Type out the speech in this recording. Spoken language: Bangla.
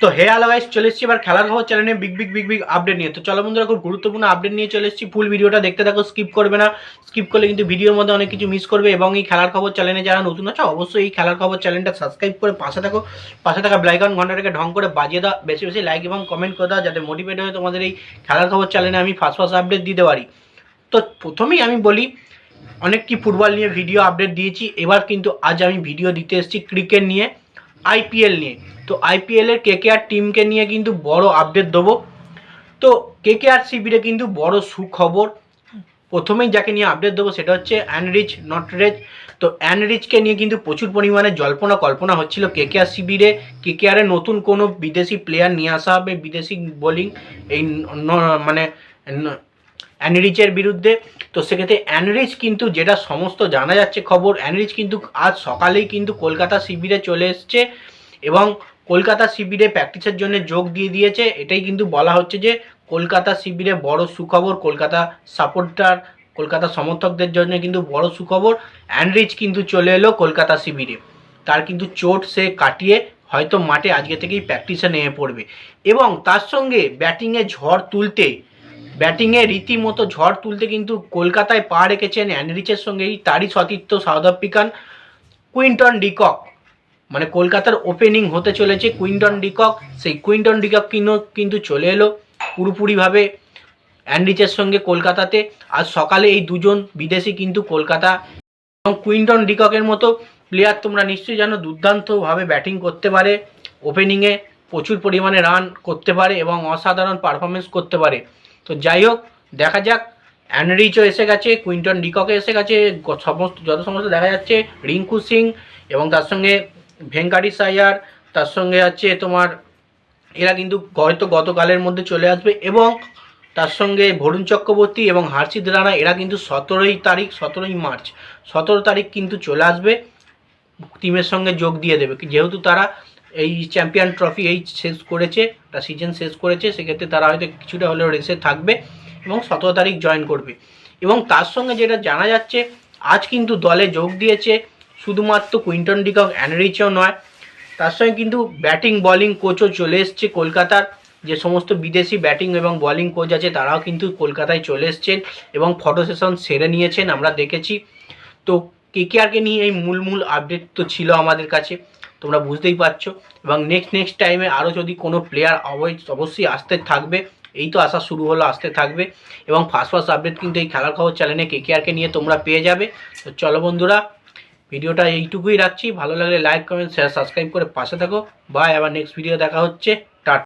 তো হে গাইস, চলে এসেছি এবার খেলার খবর চ্যানেলে big big big big update নিয়ে। তো চলো বন্ধুরা, খুব গুরুত্বপূর্ণ আপডেট নিয়ে চলে এসেছি। ফুল ভিডিওটা দেখতে থাকো স্কিপ করবে না। স্কিপ করলে কিন্তু ভিডিওর মধ্যে অনেক কিছু মিস করবে এবং এই খেলার খবর চ্যানেলে যারা নতুন আছে, অবশ্যই এই খেলার খবর চ্যানেলটা সাবস্ক্রাইব করে পাশে থাকো। পাশে থাকা ব্লাইকন ঘন্টাটাকে ঢং করে বাজিয়ে দাও, বেশি বেশি লাইক এবং কমেন্ট করে দাও, যাতে মোটিভেট হয়ে তোমাদের এই খেলার খবর চ্যানেলে আমি ফার্স্ট ফার্স্ট আপডেট দিতে পারি। তো প্রথমেই আমি বলি অনেক কি ফুটবল নিয়ে ভিডিও আপডেট দিয়েছি। এবার কিন্তু আজ আমি ভিডিও দিতে এসেছি ক্রিকেট নিয়ে। আইপিএল নিয়ে। তো আইপিএলের কেকেআর টিমকে নিয়ে কিন্তু বড় আপডেট দেবো। তো কেকেআর শিবিরে কিন্তু বড় সুখবর। প্রথমেই যাকে নিয়ে আপডেট দেবো সেটা হচ্ছে অ্যানরিচ নটরেজ। তো অ্যানরিচকে নিয়ে কিন্তু প্রচুর পরিমাণে জল্পনা কল্পনা হচ্ছিল কেকেআর শিবিরে কেকেআরের নতুন কোনো বিদেশি প্লেয়ার নিয়ে আসা হবে, বিদেশি বোলিং এই মানে অ্যানরিচের বিরুদ্ধে। তো সেক্ষেত্রে অ্যানরিচ কিন্তু যেটা সমস্ত জানা যাচ্ছে খবর অ্যানরিচ কিন্তু আজ সকালেই কিন্তু কলকাতা শিবিরে চলে এসছে এবং কলকাতা শিবিরে প্র্যাকটিসের জন্য যোগ দিয়ে দিয়েছে। এটাই কিন্তু বলা হচ্ছে যে কলকাতা শিবিরে বড় সুখবর, কলকাতা সাপোর্টার কলকাতা সমর্থকদের জন্য কিন্তু বড় সুখবর। অ্যানরিচ কিন্তু চলে এলো কলকাতা শিবিরে। তার কিন্তু চোট সে কাটিয়ে হয়তো মাঠে আজকে থেকেই প্র্যাকটিসে নেমে পড়বে। এবং তার সঙ্গে ব্যাটিংয়ে ঝড় তুলতে ব্যাটিংয়ে রীতিমতো ঝড় তুলতে কিন্তু কলকাতায় পা রেখেছেন অ্যানরিচের সঙ্গেই তারই সতীর্থ সাউথ আফ্রিকান কুইন্টন ডিকক। মানে কলকাতার ওপেনিং হতে চলেছে কুইন্টন ডিকক। সেই কুইন্টন ডিকক কিন্তু কিন্তু চলে এলো পুরোপুরিভাবে অ্যান্ড্রিচের সঙ্গে কলকাতাতে। আজ সকালে এই দুজন বিদেশি কিন্তু কলকাতা এবং কুইন্টন ডিককের মতো প্লেয়ার তোমরা নিশ্চয়ই জানো, দুর্দান্তভাবে ব্যাটিং করতে পারে। ওপেনিংয়ে প্রচুর পরিমাণে রান করতে পারে এবং অসাধারণ পারফরমেন্স করতে পারে। তো যাই হোক, দেখা যাক। অ্যানরিচও এসে গেছে, কুইন্টন ডিককে এসে গেছে, সমস্ত, যত সমস্ত দেখা যাচ্ছে, রিঙ্কু সিং এবং তার সঙ্গে ভেঙ্কাটিস আয়ার তার সঙ্গে আছে তোমার, এরা কিন্তু হয়তো গতকালের মধ্যে চলে আসবে এবং তার সঙ্গে ভরুণ চক্রবর্তী এবং হার্ষিদ রানা, এরা কিন্তু সতেরোই তারিখ, সতেরোই মার্চ, সতেরো তারিখ কিন্তু চলে আসবে, টিমের সঙ্গে যোগ দিয়ে দেবে। যেহেতু তারা এই চ্যাম্পিয়ন ট্রফি এই শেষ করেছে, একটা সিজন শেষ করেছে, সেক্ষেত্রে তারা হয়তো কিছুটা হলেও রেসে থাকবে এবং সতেরো তারিখ জয়েন করবে। এবং তার সঙ্গে যেটা জানা যাচ্ছে, আজ কিন্তু দলে যোগ দিয়েছে শুধুমাত্র কুইন্টন ডিকক অ্যানরিচও নয়, তার সঙ্গে কিন্তু ব্যাটিং বলিং কোচও চলে এসছে কলকাতার। যে সমস্ত বিদেশি ব্যাটিং এবং বলিং কোচ আছে, তারাও কিন্তু কলকাতায় চলে এসছেন এবং ফটো সেশন সেরে নিয়েছেন, আমরা দেখেছি। তো কে কেকেআরকে নিয়ে এই মূল মূল আপডেট তো ছিল আমাদের কাছে। তোমরা বুঝতেই পারছ। এবং নেক্সট নেক্সট টাইমে আরও যদি কোনো প্লেয়ার অবশ্যই আসতে থাকবে, এই তো আসা শুরু হলো, আসতে থাকবে। এবং ফার্স্ট ফার্স্ট আপডেট কিন্তু এই খেলার খবর চ্যানেলে কে কেকেআরকে নিয়ে তোমরা পেয়ে যাবে। তো চলো বন্ধুরা, ভিডিওটা এইটুকুই রাখছি। ভালো লাগলে লাইক কমেন্ট শেয়ার সাবস্ক্রাইব করে পাশে থাকো। বাই আবার নেক্সট ভিডিও দেখা হচ্ছে। টাটা